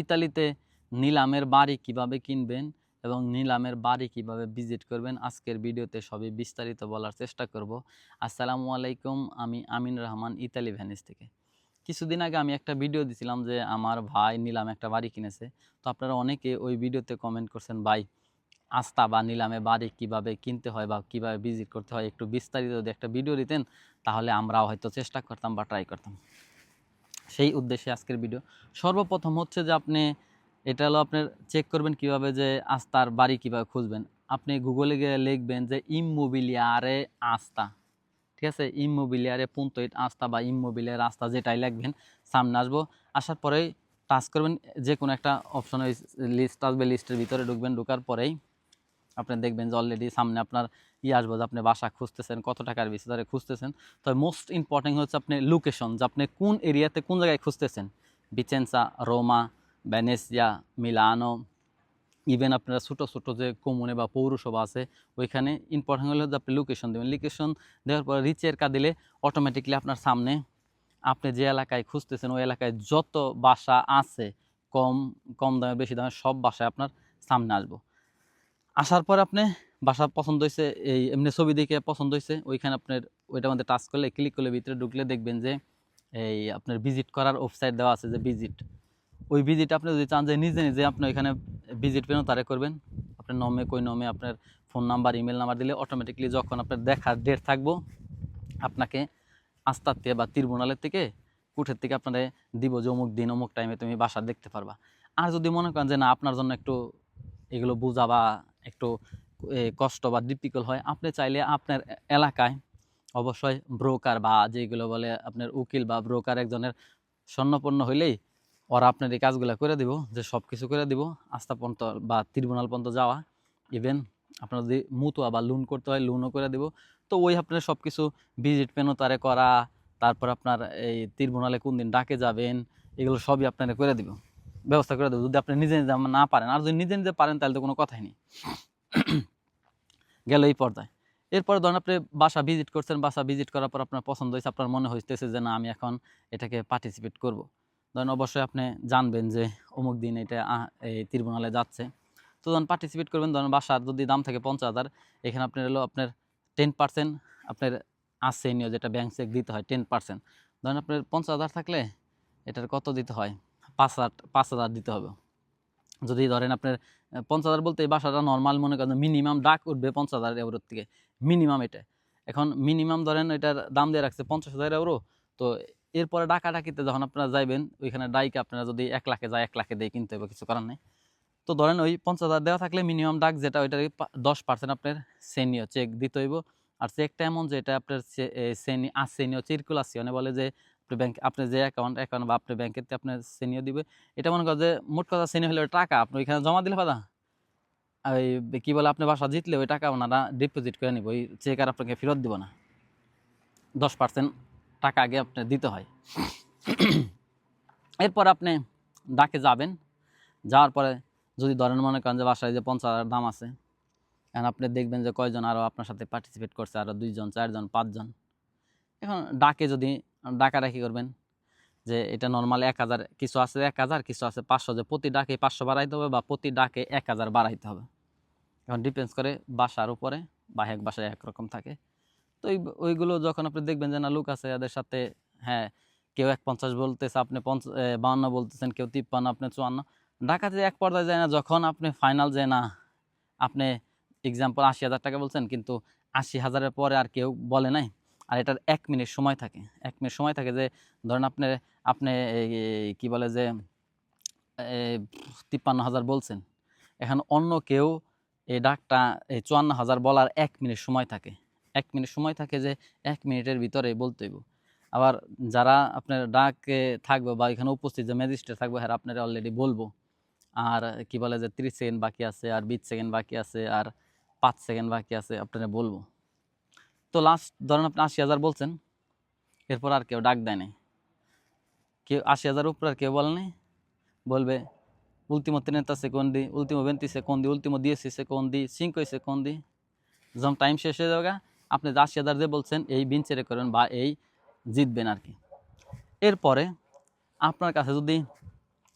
ইতালিতে নিলামের বাড়ি কীভাবে কিনবেন এবং নিলামের বাড়ি কীভাবে ভিজিট করবেন, আজকের ভিডিওতে সবই বিস্তারিত বলার চেষ্টা করব। আসসালামু আলাইকুম, আমি আমিন রহমান, ইতালি ভ্যানিস থেকে। কিছুদিন আগে আমি একটা ভিডিও দিছিলাম যে আমার ভাই নিলামে একটা বাড়ি কিনেছে। তো আপনারা অনেকে ওই ভিডিওতে কমেন্ট করছেন, ভাই আস্তা বা নিলামে বাড়ি কীভাবে কিনতে হয় বা কীভাবে ভিজিট করতে হয়? একটু বিস্তারিত যদি একটা ভিডিও দিতেন, তাহলে আমরাও হয়তো চেষ্টা করতাম বা ট্রাই করতাম। সেই উদ্দেশ্যে আজকের ভিডিও সর্বপ্রথম হচ্ছে যে আপনি, এটা হলো আপনার চেক করবেন কীভাবে যে আস্তার বাড়ি কীভাবে খুঁজবেন। আপনি গুগলে গিয়ে লিখবেন যে ইমোবিলিয়ারে আস্তা ঠিক আছে? ইমোবিলিয়ারে পুন্ত আস্তা বা ইমোবিলিয়ার আস্তা যেটাই লিখবেন, সামনে আসব। আসার পরেই টাচ করবেন যে কোনো একটা অপশন লিস্ট আসবে লিস্টের ভিতরে ঢুকবেন। ঢোকার পরেই আপনি দেখবেন যে অলরেডি সামনে আপনার ই আসব যে আপনি বাসা খুঁজতেছেন, কত টাকার বেশি ধরে খুঁজতেছেন? তো মোস্ট ইম্পর্টেন্ট হচ্ছে আপনি লোকেশন যে আপনি কোন এরিয়াতে কোন জায়গায় খুঁজতেছেন? বিচেন্সা, রোমা ভ্যানেসিয়া মিলানো ইভেন আপনারা ছোটো ছোটো যে কমুনে বা পৌরসভা আছে, ওইখানে ইম্পর্টেন্ট হলে আপনি লোকেশন দেবেন। লোকেশন দেওয়ার পরে রিচের কা দিলে অটোমেটিকলি আপনার সামনে আপনি যে এলাকায় খুঁজতেছেন, ওই এলাকায় যত বাসা আছে, কম কম দামে, বেশি দামে সব বাসায় আপনার সামনে আসব। আসার পর আপনি বাসা পছন্দ হয়েছে এই এমনি ছবি দেখে পছন্দ হয়েছে ওইখানে আপনার, ওইটার মধ্যে টাচ করলে ক্লিক করলে ভিতরে ঢুকলে দেখবেন যে, এই আপনার ভিজিট করার ওয়েবসাইট দেওয়া আছে যে ভিজিট ওই ভিজিট আপনি যদি চান যে নিজে নিজে আপনি ওইখানে ভিজিট পেন তারে করবেন। আপনার নমে, কই নমে, আপনার ফোন নাম্বার ইমেল নাম্বার দিলে অটোমেটিকলি যখন আপনার দেখার ডেট থাকব, আপনাকে আস্তার থেকে বা তীরবনালের থেকে, কুঠের থেকে আপনারা দিব যে অমুক দিন, অমুক টাইমে তুমি বাসা দেখতে পারবা। আর যদি মনে করেন যে না, আপনার জন্য একটু এগুলো বোঝা বা একটু কষ্ট বা ডিফিকাল্ট হয়, আপনি চাইলে আপনার এলাকায় অবশ্যই ব্রোকার বা যেগুলো বলে আপনার উকিল বা ব্রোকার একজনের স্বর্ণপন্ন হইলেই ওরা আপনার এই কাজগুলো করে দিব, যে সব কিছু করে দিব। আস্থা পর্যন্ত বা ট্রিব্যুনাল পর্যন্ত যাওয়া ইভেন আপনার যদি মুতুয়া বা লোন করতে হয় লোনও করে দিব। তো ওই আপনার সব কিছু ভিজিট পেনও তারে করা, তারপর আপনার এই ট্রিব্যুনালে কোন দিন ডাকে যাবেন, এগুলো সবই আপনারা করে দিব, ব্যবস্থা করে দেবো। যদি আপনি নিজে নিজে না পারেন, আর যদি নিজে নিজে পারেন, তাহলে তো কোনো কথাই নেই। গেল এই পর্যায়ে এরপর ধরেন আপনি বাসা ভিজিট করছেন, বাসা ভিজিট করার পর আপনার পছন্দ হয়েছে, আপনার মনে হইতেছে যে না, আমি এখন এটাকে পার্টিসিপেট করব। ধরেন অবশ্যই আপনি জানবেন যে অমুক দিন এটা এই ট্রিব্যুনালে যাচ্ছে। তো যখন পার্টিসিপেট করবেন, ধরেন বাসার যদি দাম থাকে পঞ্চাশ হাজার, এখানে আপনার হলো আপনার টেন পার্সেন্ট আপনার আছে নিয়ে যেটা ব্যাংক চেক দিতে হয় টেন পার্সেন্ট ধরেন আপনার পঞ্চাশ হাজার থাকলে এটার কত দিতে হয়? পাঁচ হাজার পাঁচ হাজার দিতে হবে। যদি ধরেন আপনার পঞ্চাশ হাজার বলতে এই বাসাটা নর্মাল মনে করেন মিনিমাম ডাক উঠবে পঞ্চাশ হাজার এউরোর থেকে। মিনিমাম এটা। এখন মিনিমাম ধরেন এটার দাম দিয়ে রাখছে পঞ্চাশ হাজার এউরো তো এরপরে ডাকা ডাকিতে যখন আপনারা যাইবেন, ওইখানে ডাইকে আপনারা যদি এক লাখে যায়, এক লাখে দিয়ে কিনতে হবে, কিছু করার নেই। তো ধরেন ওই পঞ্চাশ হাজার দেওয়া থাকলে মিনিমাম ডাক যেটা, ওইটার দশ পার্সেন্ট আপনার সেনিও চেক দিতে হইব। আর চেকটা এমন যে এটা আপনার সেনি আসেনিও চিরকুলাসিয়নে বলে যে আপনি ব্যাংক আপনি যে অ্যাকাউন্ট অ্যাকাউন্ট বা আপনি ব্যাংকেতে আপনার সেনিও দিবে, এটা মনে করেন যে মোট কথা সেনি হলে টাকা, আপনি ওইখানে জমা দিলে পাদা ওই কি বলে, আপনি বাসা জিতলে ওই টাকা ওনারা ডিপোজিট করে নিব, ওই চেক আর আপনাকে ফেরত দিব না। দশ পার্সেন্ট টাকা আগে আপনি দিতে হয়। এরপর আপনি ডাকে যাবেন, যাওয়ার পরে যদি ধরেন মনে করেন যে বাসায় যে পঞ্চাশ হাজার দাম আছে, এখন আপনি দেখবেন যে কয়জন আরও আপনার সাথে পার্টিসিপেট করছে আরও দুইজন, চারজন, পাঁচজন। এখন ডাকে যদি ডাকাডাকি করবেন যে এটা নর্মাল এক হাজার কিছু আছে এক হাজার, কিছু আছে পাঁচশো, যে প্রতি ডাকে পাঁচশো বাড়াইতে হবে বা প্রতি ডাকে এক হাজার বাড়াইতে হবে। এখন ডিপেন্ডস করে বাসার উপরে বা এক বাসায় একরকম থাকে। তো ওই ওইগুলো যখন আপনি দেখবেন যে না, লোক আছে এদের সাথে হ্যাঁ কেউ এক পঞ্চাশ বলতেছে, আপনি পঞ্চাশ বাউন্ন বলতেছেন, কেউ তিপ্পান্ন, আপনি চুয়ান্ন। ঢাকাতে এক পর্যায়ে যায় না, যখন আপনি ফাইনাল যায় না, আপনি এক্সাম্পল আশি হাজার টাকা বলছেন, কিন্তু আশি হাজারের পরে আর কেউ বলে নাই। আর এটার এক মিনিট সময় থাকে। এক মিনিট সময় থাকে যে, ধরেন আপনি আপনি কি বলে যে তিপ্পান্ন হাজার বলছেন। এখন অন্য কেউ এই ডাকটা, এই চুয়ান্ন হাজার বলার এক মিনিট সময় থাকে। এক মিনিট সময় থাকে যে, এক মিনিটের ভিতরে বলতে হইব। আবার যারা আপনার ডাকে থাকবে বা এখানে উপস্থিত যে ম্যাজিস্ট্রেট থাকবে হ্যাঁ আপনারা অলরেডি বলব। আর কি বলে যে, তিরিশ সেকেন্ড বাকি আছে, আর বিশ সেকেন্ড বাকি আছে, আর পাঁচ সেকেন্ড বাকি আছে, আপনারা বলব। তো লাস্ট ধরেন আপনি আশি হাজার বলছেন এরপর আর কেউ ডাক দেয় নাই। কেউ আশি হাজার উপর আর কেউ বলে নাই। বলবে último 30 secondi, último 20 secondi, দি 10 secondi, 5 দি যখন টাইম শেষ হয়ে যাবে আপনি আশি হাজার যে বলছেন এই বিন ছেড়ে করেন বা এই জিতবেন আর কি। এরপরে আপনার কাছে যদি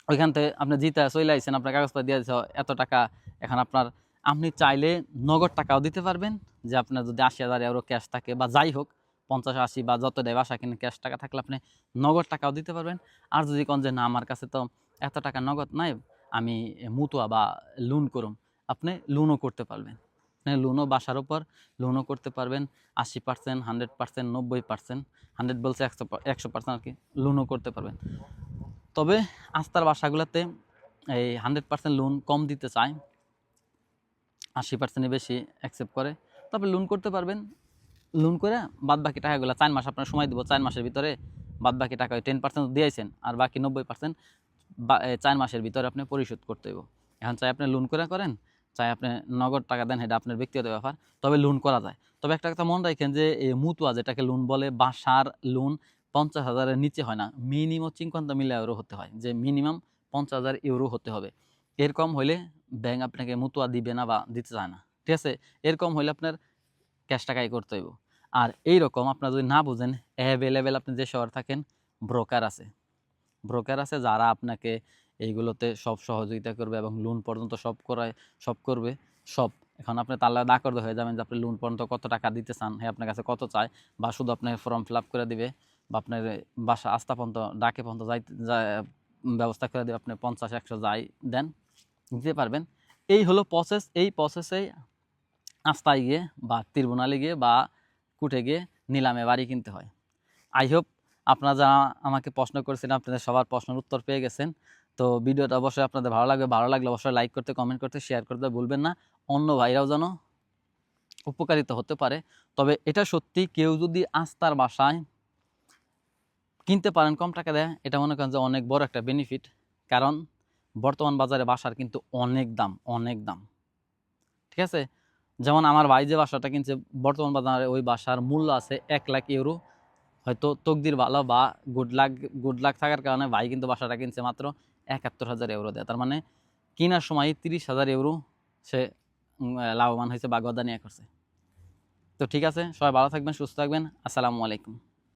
ওইখান থেকে আপনি জিতে চলে আইছেন আপনার কাগজপত্র দিয়ে এত টাকা এখন আপনার আপনি চাইলে নগদ টাকাও দিতে পারবেন, যে আপনার যদি আশি হাজার এউরো ক্যাশ থাকে বা যাই হোক, পঞ্চাশ, আশি বা যত দেয় বাসা কিনে ক্যাশ টাকা থাকলে আপনি নগদ টাকাও দিতে পারবেন। আর যদি কোন যে না, আমার কাছে তো এত টাকা নগদ নাই, আমি মুতুয়া বা লোন করুম, আপনি লোনও করতে পারবেন। লোনও বাসার ওপর লোনও করতে পারবেন, আশি পার্সেন্ট হান্ড্রেড পার্সেন্ট নব্বই পার্সেন্ট হান্ড্রেড বলছে একশো একশো পার্সেন্ট আর কি লোনও করতে পারবেন। তবে আস্তার বাসাগুলোতে এই হান্ড্রেড পার্সেন্ট লোন কম দিতে চায় আশি পার্সেন্টই বেশি অ্যাকসেপ্ট করে। তবে লোন করতে পারবেন। লোন করে বাদ বাকি টাকাগুলো চার মাস আপনার সময় দেবো। চার মাসের ভিতরে বাদ বাকি টাকা টেন পার্সেন্ট দিয়েছেন আর বাকি নব্বই পার্সেন্ট চার মাসের ভিতরে আপনি পরিশোধ করতে হইব। এখন চাই আপনি লোন করে করেন, চাই আপনি নগদ টাকা দেন এটা আপনার ব্যক্তিগত ব্যাপার, তবে লোন করা যায়। তবে একটা কথা মনে রাখেন যে এই মুতুয়া যেটাকে লোন বলে, বাসার লোন পঞ্চাশ হাজারের নিচে হয় না। মিনিমাম চিনকন্ত মিলে ইউরো হতে হয়, যে মিনিমাম পঞ্চাশ হাজার ইউরো হতে হবে। এর কম হইলে ব্যাংক আপনাকে মুতুয়া দিবে না বা দিতে চায় না। ঠিক আছে? এরকম হইলে আপনার ক্যাশ টাকাই করতে হইব। আর এই রকম আপনার যদি না বুঝেন অ্যাভেলেবেল আপনি যে শহর থাকেন ব্রোকার আছে। ব্রোকার আছে যারা আপনাকে এইগুলোতে সব সহযোগিতা করবে এবং লোন পর্যন্ত সব করায়, সব করবে, সব। এখন আপনি তাহলে দাকর্দ হয়ে যাবেন যে আপনি লোন পর্যন্ত কত টাকা দিতে চান হ্যাঁ আপনার কাছে কত চায় বা শুধু আপনাকে ফর্ম ফিল করে দিবে বা আপনার বাসা আস্থা পর্যন্ত, ডাকে পর্যন্ত যাই ব্যবস্থা করে দেবে, আপনি পঞ্চাশ, একশো যাই দেন। দিতে পারবেন। এই হলো প্রসেস এই প্রসেসে আস্তায় গিয়ে বা ত্রিভুনালে গিয়ে বা কুটে গিয়ে নিলামে বাড়ি কিনতে হয়। আই হোপ আপনারা যারা আমাকে প্রশ্ন করেছেন, আপনাদের সবার প্রশ্নের উত্তর পেয়ে গেছেন। তো ভিডিওটা অবশ্যই আপনাদের ভালো লাগবে। ভালো লাগলে অবশ্যই লাইক করতে কমেন্ট করতে শেয়ার করতে ভুলবেন না। অন্য ভাইরাও যেন উপকারিত হতে পারে। তবে এটা সত্যি কেউ যদি আস্তার বাসায় কিনতে পারেন, কম টাকা দেয়, এটা মনে করেন যে অনেক বড় একটা বেনিফিট কারণ বর্তমান বাজারে বাসার কিন্তু অনেক দাম অনেক দাম। ঠিক আছে? যেমন আমার ভাই যে বাসাটা কিনছে, বর্তমান বাজারে ওই বাসার মূল্য আছে এক লাখ ইউরো। হয়তো তকদির ভালো বা গুড লাক গুড লাক থাকার কারণে ভাই কিন্তু বাসাটা কিনছে মাত্র একাত্তর হাজার ইউরো দেয়। তার মানে কেনার সময় তিরিশ হাজার ইউরো সে লাভবান হয়েছে বা গদানিয়া করছে। তো ঠিক আছে? সবাই ভালো থাকবেন, সুস্থ থাকবেন। আসসালামু আলাইকুম।